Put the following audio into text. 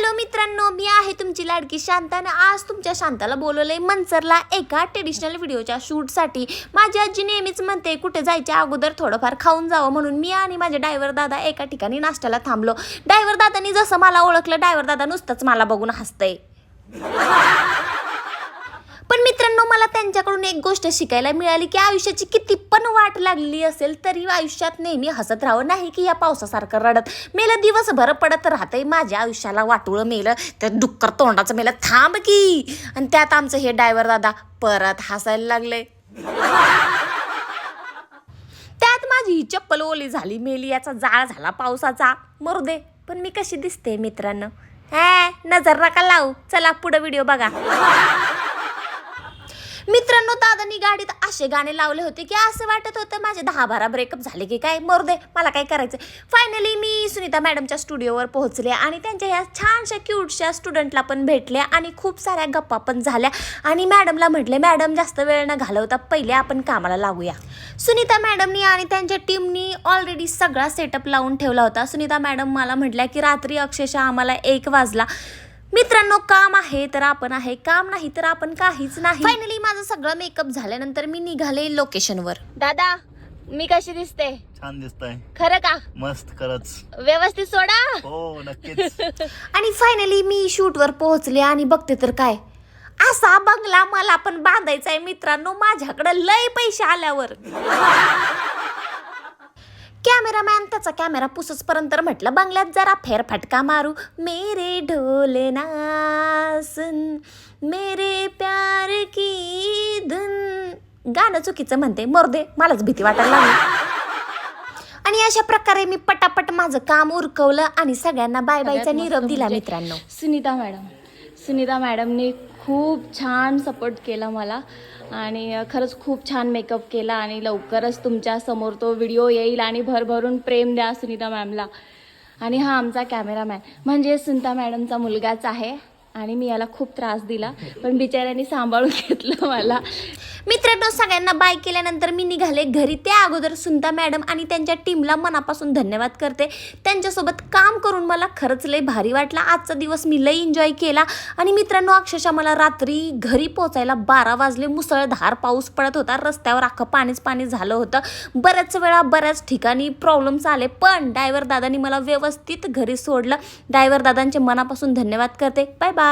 Hello मित्रांनो मी आहे तुमची लाडकी शांताने आज तुमच्या शांताला बोलवलंय मंचरला एका ट्रेडिशनल व्हिडिओच्या शूटसाठी. माझी आजी नेहमीच म्हणते कुठे जायच्या अगोदर थोडंफार खाऊन जावं. म्हणून मी आणि माझे डायव्हर दादा एका ठिकाणी नाश्त्याला थांबलो. डायव्हर दादानी जसं मला ओळखलं डायव्हर दादा नुसतंच मला बघून हसतंय. मित्रांनो मला त्यांच्याकडून एक गोष्ट शिकायला मिळाली की आयुष्याची किती पण वाट लागलेली असेल तरी आयुष्यात नेहमी हसत राहावं. नाही की या पावसासारखं रडत. मेलं दिवसभर पडत राहतंय. माझ्या आयुष्याला वाटोळं मेलं. तर डुक्कर तोंडाचं मेलं. थांब की. आणि त्यात आमचं हे डायव्हर दादा परत हसायला लागले त्यात माझी ही चप्पल ओली झाली. मेली याचा जाळ झाला पावसाचा. मरू दे. पण मी कशी दिसते मित्रांनो? हा नजर नका लावू. चला पुढं व्हिडिओ बघा. मित्रांनो दादानी गाडीत असे गाणे लावले होते की असं वाटत होतं माझे दहा बारा ब्रेकअप झाले की काय? मरू दे मला काय करायचं फायनली मी सुनीता मॅडमच्या स्टुडिओवर पोहोचले आणि त्यांच्या ह्या छानशा क्यूटशा स्टुडंटला पण भेटले आणि खूप साऱ्या गप्पा पण झाल्या. आणि मॅडमला म्हटले मॅडम जास्त वेळ न घालवता पहिले आपण कामाला लागूया. सुनीता मॅडमनी आणि त्यांच्या टीमनी ऑलरेडी सगळा सेटअप लावून ठेवला होता. सुनीता मॅडम मला म्हटल्या की रात्री अक्षरशः आम्हाला एक वाजला. मित्रांनो काम आहे तर आपण आहे. काम नाही तर आपण काहीच नाही. फायनली माझं सगळं मेकअप झाल्यानंतर मी निघाले लोकेशनवर दादा मी कशी दिसते? छान दिसतंय. खरं का? मस्त खरंच. व्यवस्थित सोडा. हो नक्कीच. आणि फायनली मी शूटवर पोहोचले आणि बघते तर काय? असा बंगला मला पण बांधायचा आहे मित्रांनो माझ्याकडे लय पैसे आल्यावर. कॅमेरामॅन त्याचा कॅमेरा पुससपर्यंत म्हटलं बंगल्यात जरा फेरफटका मारू. मेरे ढोलना सुन मेरे प्यार की धुन. गाणं चुकीचं म्हणते. मर्दे मलाच भीती वाटायला लागली. आणि अशा प्रकारे मी पटापट माझं काम उरकवलं आणि सगळ्यांना बाय बायचा निरोप दिला म्हणजे मित्रांनो. सुनीता मॅडम. सुनीता मॅडमनी खूप छान सपोर्ट केला मला. आणि खरंच खूप छान मेकअप केला आणि लवकरच तुमच्यासमोर तो व्हिडिओ येईल आणि भरभरून प्रेम द्या सुनीता मॅमला. आणि हा आमचा कॅमेरामॅन म्हणजे सुनीता मॅडमचा मुलगाच आहे. आणि मी याला खूप त्रास दिला पण बिचाऱ्यांनी सांभाळून घेतलं मला. मित्रांनो सगळ्यांना बाय केल्यानंतर मी निघाले घरी. त्या अगोदर सुनता मॅडम आणि त्यांच्या टीमला मनापासून धन्यवाद करते. त्यांच्यासोबत काम करून मला खरंच लय भारी वाटला. आजचा दिवस मी लय एन्जॉय केला. आणि मित्रांनो अक्षरशः मला रात्री घरी पोचायला बारा वाजले. मुसळधार पाऊस पडत होता. रस्त्यावर अख्खं पाणीच पाणी झालं होतं. बऱ्याच वेळा बऱ्याच ठिकाणी प्रॉब्लेम्स आले पण डायव्हर दादानी मला व्यवस्थित घरी सोडलं. डायव्हर दादांचे मनापासून धन्यवाद करते. Bye bye